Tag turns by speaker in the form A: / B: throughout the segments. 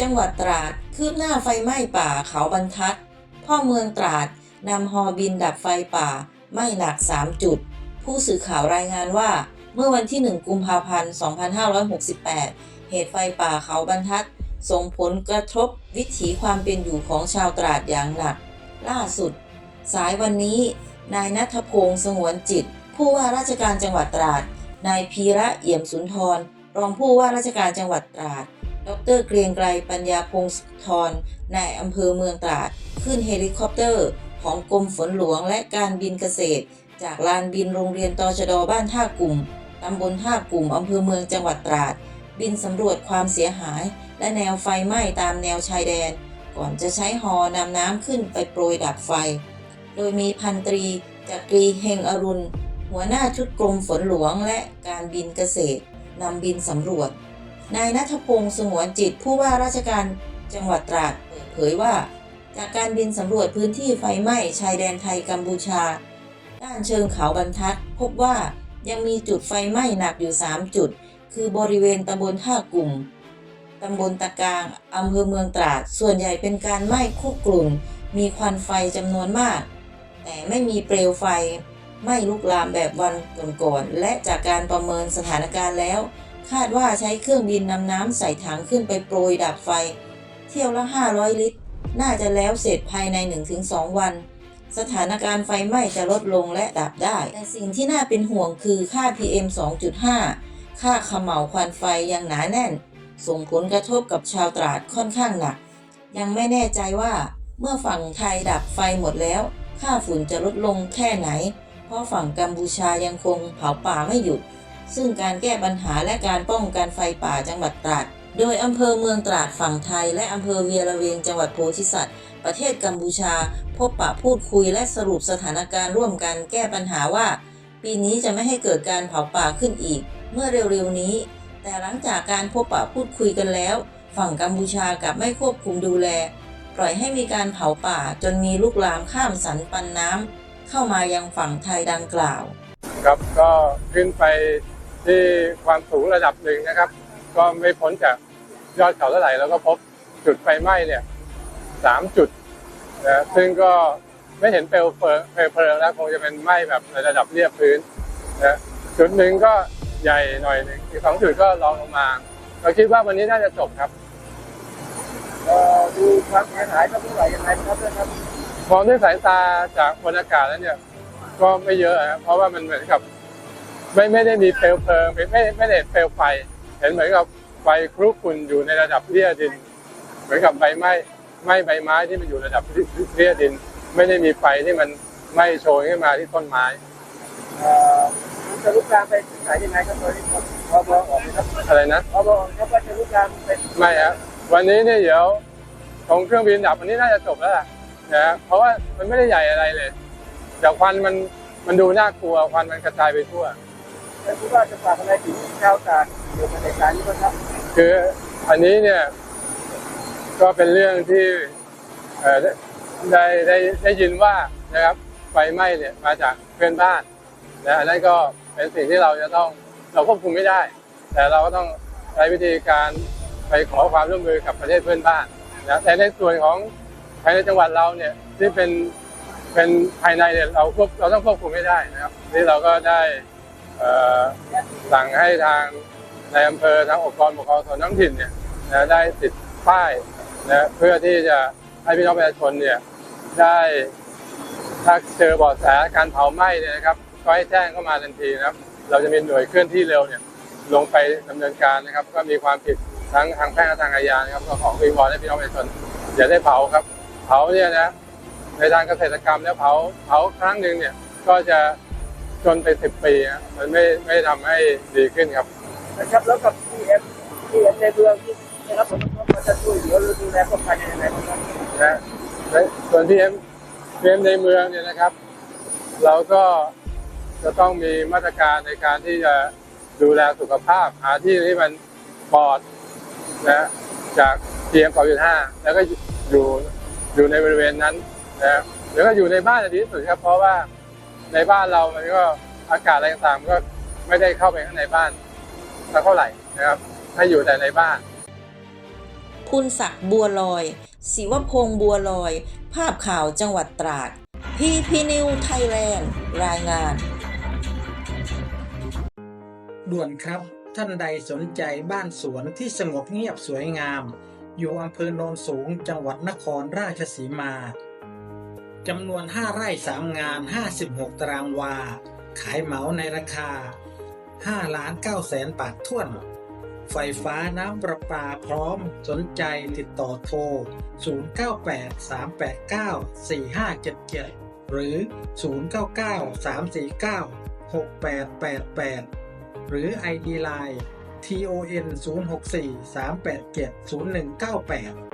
A: จังหวัดตราดคืบหน้าไฟไหม้ป่าเขาบรรทัด พ่อเมืองตราดนำฮอบินดับไฟป่าไหม้หนัก 3 จุด ผู้สื่อข่าวรายงานว่า เมื่อวันที่ 1 กุมภาพันธ์ 2568 เหตุไฟป่าเขาบรรทัด ส่งผลกระทบวิถีความเป็นอยู่ของชาวตราดอย่างหนัก ล่าสุด สายวันนี้ นายนัทพงศ์สงวนจิต ผู้ว่าราชการจังหวัดตราด นายพีระเอี่ยมสุนทร รองผู้ว่าราชการจังหวัดตราด ดรเกรียงไกรปัญญาพงศธรนายอำเภอเมืองตราด ขึ้นเฮลิคอปเตอร์ ของกรมฝนหลวงและการบินเกษตร จากลานบินโรงเรียนตชดบ้านท่ากลุ่มตำบลท่ากลุ่มอำเภอเมืองจังหวัดตราด บินสำรวจความเสียหาย และแนวไฟไหม้ตามแนวชายแดน ก่อนจะใช้ฮอนำน้ำขึ้นไปโปรยดับไฟ โดยมีพันตรีจักรีเฮงอรุณ หัวหน้าชุดกรมฝนหลวงและการบินเกษตรนำบินสำรวจ นายนัทพงศ์สงวนจิตผู้ว่าราชการจังหวัดตราดเปิดเผยว่า จากการบินสำรวจพื้นที่ไฟไหม้ชายแดนไทยกัมพูชา ด้านเชิงเขาบรรทัด พบว่ายังมีจุดไฟไหม้หนักอยู่ 3 จุด คือบริเวณตำบลท่ากลุ่มตำบลตะกางอำเภอเมืองตราด ส่วนใหญ่เป็นการไหม้คุกกลุ่นมีควันไฟจำนวนมาก แต่ไม่มีเปลวไฟไหม้ลุกลามแบบวันก่อนๆและจากการประเมินสถานการณ์แล้ว คาดว่าใช้เครื่องบินนำน้ำใส่ถังขึ้นไปโปรยดับไฟ เที่ยวละ 500 ลิตร น่าจะแล้วเสร็จภายใน 1-2 วัน สถานการณ์ไฟไหม้จะลดลงและดับได้ แต่สิ่งที่น่าเป็นห่วงคือค่า PM 2.5 ค่าเขม่าควันไฟยังหนาแน่น ส่งผลกระทบกับชาวตราดค่อนข้างหนัก ยังไม่แน่ใจว่าเมื่อฝั่งไทยดับไฟหมดแล้ว ค่าฝุ่นจะลดลงแค่ไหน เพราะฝั่งกัมพูชายังคงเผาป่าไม่หยุด ซึ่งการแก้ปัญหาและการป้องกันไฟป่าจังหวัดตราด โดยอำเภอเมืองตราดฝั่งไทย และอำเภอเวียระเวงจังหวัดโพธิสัตว์ ประเทศกัมพูชา พบปะพูดคุยและสรุปสถานการณ์ร่วมกันแก้ปัญหาว่า ปีนี้จะไม่ให้เกิดการเผาป่าขึ้นอีก เมื่อเร็วๆนี้ แต่หลังจากการพบปะพูดคุยกันแล้ว ฝั่งกัมพูชากับไม่ควบคุมดูแล ปล่อยให้มีการเผาป่าจนมีลุกลามข้ามสันปันน้ำเข้ามายังฝั่งไทยดังกล่าว
B: ครับก็ขึ้นไป ที่ความสูงระดับหนึ่งนะครับ ก็ไม่พ้นจากยอดเขาเท่าไหร่แล้วก็พบจุดไฟไหม้เนี่ยสามจุดนะซึ่งก็ไม่เห็นเปลวเพลิงเปลวเพลิงแล้วคงจะเป็นไหม้แบบในระดับเรียบพื้นนะจุดหนึ่งก็ใหญ่หน่อยหนึ่งอีกสองจุดก็รองลงมาเราคิดว่าวันนี้น่าจะจบครับ
C: เอ่อดูความเสียหายก็เท่าไหร่ยังไงครับท่านครับ
B: มองด้วยสายตาจากบนอากาศแล้วเนี่ย ก็ไม่เยอะนะครับเพราะว่ามันเหมือนกับ ไม่ไม่ได้มีเปลวเพลิงไม่ไม่ไม่ได้เห็นเปลวไฟ เห็นเหมือนกับไฟคลุกคลุนอยู่ในระดับเลี่ยดิน เหมือนกับใบไม้ไหม้ใบไม้ที่มันอยู่ระดับเลี่ยดิน ไม่ได้มีไฟที่มันไหม้โชยขึ้นมาที่ต้นไม้
C: เอ่อมันจะลุกลามไปถึงไหนยังไงครับตอนนี้ครับพอบอกออกไหมครับ
B: อะไรนะ
C: พอบอกครับว่าจะลุกลามไป
B: ไม่ครับวันนี้เนี่ยเดี๋ยวของเครื่องบินดับวันนี้น่าจะจบแล้วล่ะนะฮะเพราะว่ามันไม่ได้ใหญ่อะไรเลยแต่ควันมันมันดูน่ากลัวควันมันกระจายไปทั่ว
C: ท่านผู้ว่าจะฝากอะไรถึงชาวตาดเกี่ยวกับเหตุการณ์นี้บ้างครับ
B: คืออันนี้เนี่ยก็เป็นเรื่องที่ได้ได้ได้ได้ยินว่านะครับไฟไหม้เนี่ยมาจากเพื่อนบ้านนะอันนั้นก็เป็นสิ่งที่เราจะต้องเราควบคุมไม่ได้ แต่เราก็ต้องใช้วิธีการไปขอความร่วมมือกับประเทศเพื่อนบ้านนะแต่ในส่วนของภายในจังหวัดเราเนี่ยที่เป็นเป็นภายในเนี่ยเราควบเราต้องควบคุมไม่ได้นะครับนี่เราก็ได้ สั่งให้ทางในอำเภอทางองค์กรปกครองส่วนท้องถิ่นเนี่ยนะได้ติดป้ายนะเพื่อที่จะให้พี่น้องประชาชนเนี่ยได้ถ้าเจอเบาะแสการเผาไหม้เนี่ยนะครับ ก็ให้แจ้งเข้ามาทันทีนะครับ เราจะมีหน่วยเคลื่อนที่เร็วเนี่ยลงไปดำเนินการนะครับ ก็มีความผิดทั้งทางแพ่งและทางอาญานะครับก็ขอวิงวอนให้พี่น้องประชาชนอย่าได้เผาครับ เผาเนี่ยนะในทางเกษตรกรรมแล้วเผาเผาครั้งหนึ่งเนี่ยก็จะ จนไปสิบปีนะมันไม่ไม่ทำให้ดีขึ้นครับ
C: นะครับแล้วกับพีเอ็มพีเอ็มในเมืองที่ได้รับผลกระทบมันจะช่วยเหลือหรือดูแลป้องกันยังไงบ้างครับ
B: นะและส่วนพีเอ็มพีเอ็มในเมืองเนี่ยนะครับ เราก็จะต้องมีมาตรการในการที่จะดูแลสุขภาพ หาที่ที่มันปลอดนะจากพีเอ็ม2.5แล้วก็อยู่อยู่ในบริเวณนั้นนะแล้วก็อยู่ในบ้านดีที่สุดครับเพราะว่า ในบ้านเรามันก็อากาศอะไรต่างๆมันก็ไม่ได้เข้าไปข้างในบ้านสักเท่าไหร่นะครับให้อยู่แต่ในบ้าน
A: ภูนศักดิ์บัวลอย ศิวพงษ์บัวลอย ภาพข่าวจังหวัดตราดพีพีนิวไทยแลนด์รายงาน
D: ด่วนครับ ท่านใดสนใจบ้านสวนที่สงบเงียบสวยงาม อยู่อำเภอโนนสูงจังหวัดนครราชสีมา จำนวน 5 ไร่3งาน 56 ตารางวา ขายเหมาในราคา 5 ล้าน9แสนบาทท้วน ไฟฟ้าน้ำประปาพร้อมสนใจติดต่อโทร 0983894577 หรือ 0993496888 หรือ ID Line TON 064 387 0198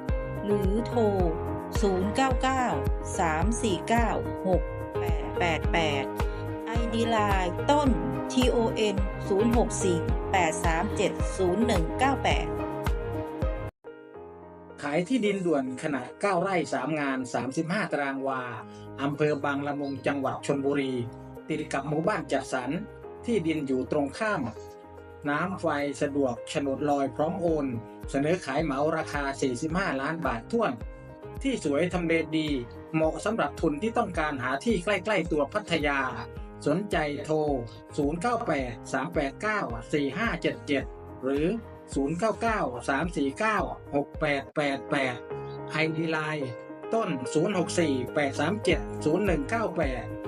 A: หรือโทร 099 349 6888 ID Line ต้น TON 064 837 0198
D: ขายที่ดินด่วนขนาด 9 ไร่ 3 งาน 35 ตารางวา อำเภอบางละมุงจังหวัดชนบุรี ติดกับหมู่บ้านจัดสรร ที่ดินอยู่ตรงข้าม น้ำไฟสะดวกฉนดลอยพร้อมโอน เสนอขายเหมาราคา 45 ล้านบาทท้วน ที่สวยทำเลดี เหมาะสำหรับทุนที่ต้องการหาที่ใกล้ ๆ ตัวพัทยา สนใจโทร 098 389 4577 หรือ 099 349 6888 ID Line ต้น 064 837 0198